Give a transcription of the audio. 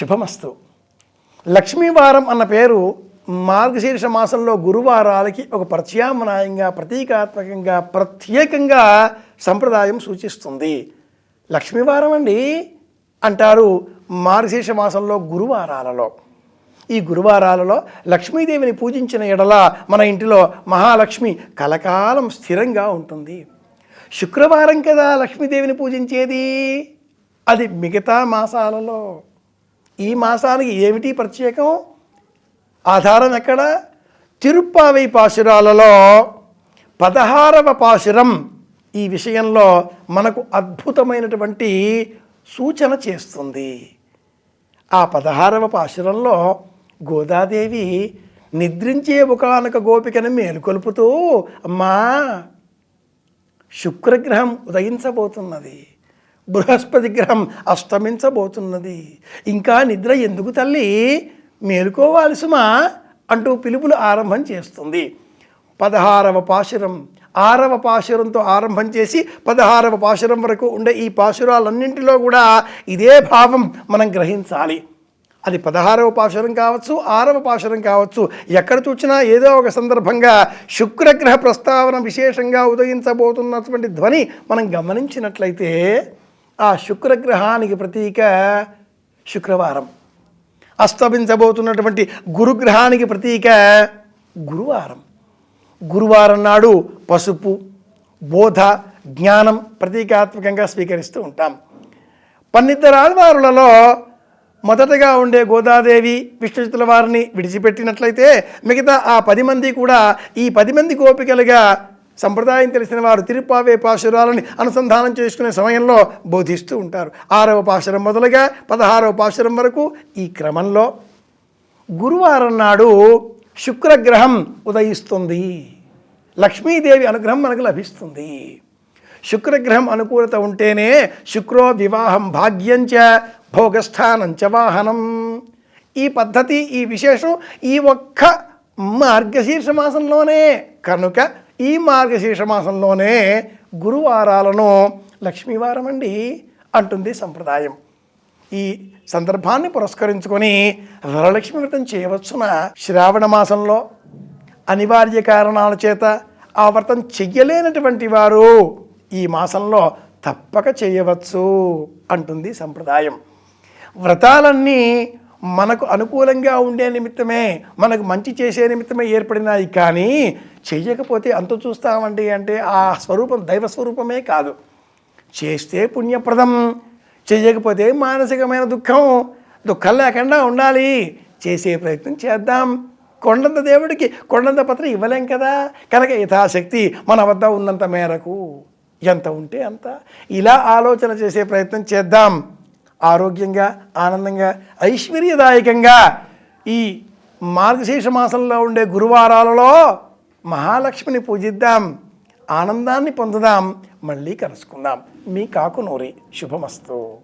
శుభమస్తు. లక్ష్మీవారం అన్న పేరు మార్గశీర్ష మాసంలో గురువారాలకి ఒక ప్రత్యామ్నాయంగా ప్రతీకాత్మకంగా ప్రత్యేకంగా సంప్రదాయం సూచిస్తుంది. లక్ష్మీవారం అండి అంటారు మార్గశీర్ష మాసంలో గురువారాలలో. ఈ గురువారాలలో లక్ష్మీదేవిని పూజించిన ఎడల మన ఇంటిలో మహాలక్ష్మి కలకాలం స్థిరంగా ఉంటుంది. శుక్రవారం కదా లక్ష్మీదేవిని పూజించేది? అది మిగతా మాసాలలో. ఈ మాసానికి ఏమిటి ప్రత్యేకం? ఆధారం ఎక్కడ? తిరుప్పావై పాశురాలలో పదహారవ పాశురం ఈ విషయంలో మనకు అద్భుతమైనటువంటి సూచన చేస్తుంది. ఆ పదహారవ పాశురంలో గోదాదేవి నిద్రించే ఒకనొక గోపికను మేలుకొల్పుతూ అమ్మా శుక్రగ్రహం ఉదయించబోతున్నది. బృహస్పతి గ్రహం అస్తమించబోతున్నది. ఇంకా నిద్ర ఎందుకు తల్లి? మేలుకోవాల్సిమా? అంటూ పిలుపులు ఆరంభం చేస్తుంది. పదహారవ పాశురం. ఆరవ పాశురంతో ఆరంభం చేసి పదహారవ పాశురం వరకు ఉండే ఈ పాశురాలన్నింటిలో కూడా ఇదే భావం మనం గ్రహించాలి. అది పదహారవ పాశురం కావచ్చు ఆరవ పాశురం కావచ్చు ఎక్కడ చూసినా ఏదో ఒక సందర్భంగా శుక్రగ్రహ ప్రస్తావన విశేషంగా ఉదయించబోతున్నటువంటి ధ్వని మనం గమనించినట్లయితే ఆ శుక్రగ్రహానికి ప్రతీక శుక్రవారం. అస్తమించబోతున్నటువంటి గురుగ్రహానికి ప్రతీక గురువారం. గురువారం నాడు పసుపు బోధ జ్ఞానం ప్రతీకాత్మకంగా స్వీకరిస్తూ ఉంటాం. పన్నిద్దరు ఆళ్వారులలో మొదటగా ఉండే గోదాదేవి విష్ణుచితుల వారిని విడిచిపెట్టినట్లయితే మిగతా ఆ పది మంది కూడా ఈ పది మంది గోపికలుగా సంప్రదాయం తెలిసిన వారు తిరుపావే పాశురాలని అనుసంధానం చేసుకునే సమయంలో బోధిస్తూ ఉంటారు. ఆరవ పాశురం మొదలుగా పదహారవ పాశురం వరకు ఈ క్రమంలో గురువారం నాడు శుక్రగ్రహం ఉదయిస్తుంది. లక్ష్మీదేవి అనుగ్రహం మనకు లభిస్తుంది. శుక్రగ్రహం అనుకూలత ఉంటేనే శుక్రో వివాహం భాగ్యంచ భోగస్థానంచ వాహనం. ఈ పద్ధతి ఈ విశేషం ఈ ఒక్క మార్గశీర్ష మాసంలోనే. కనుక ఈ మార్గశీర్ష మాసంలోనే గురువారాలను లక్ష్మీవారం అండి అంటుంది సంప్రదాయం. ఈ సందర్భాన్ని పురస్కరించుకొని వరలక్ష్మి వ్రతం చేయవచ్చున శ్రావణ మాసంలో అనివార్య కారణాల చేత ఆ వ్రతం చెయ్యలేనటువంటి వారు ఈ మాసంలో తప్పక చేయవచ్చు అంటుంది సంప్రదాయం. వ్రతాలన్నీ మనకు అనుకూలంగా ఉండే నిమిత్తమే మనకు మంచి చేసే నిమిత్తమే ఏర్పడినాయి కానీ చేయకపోతే అంత చూస్తామండి అంటే ఆ స్వరూపం దైవ స్వరూపమే కాదు. చేస్తే పుణ్యప్రదం చేయకపోతే మానసికమైన దుఃఖం దుఃఖం లేకుండా ఉండాలి. చేసే ప్రయత్నం చేద్దాం. కొండంత దేవుడికి కొండంత పత్రం ఇవ్వలేం కదా? కనుక యథాశక్తి మన వద్ద ఉన్నంత మేరకు ఎంత ఉంటే అంత. ఇలా ఆలోచన చేసే ప్రయత్నం చేద్దాం. ఆరోగ్యంగా ఆనందంగా ఐశ్వర్యదాయకంగా ఈ మార్గశీర్ష మాసంలో ఉండే గురువారాలలో మహాలక్ష్మిని పూజిద్దాం ఆనందాన్ని పొందుదాం మళ్ళీ కలుసుకుందాం. మీ కాకునూరి శుభమస్తు.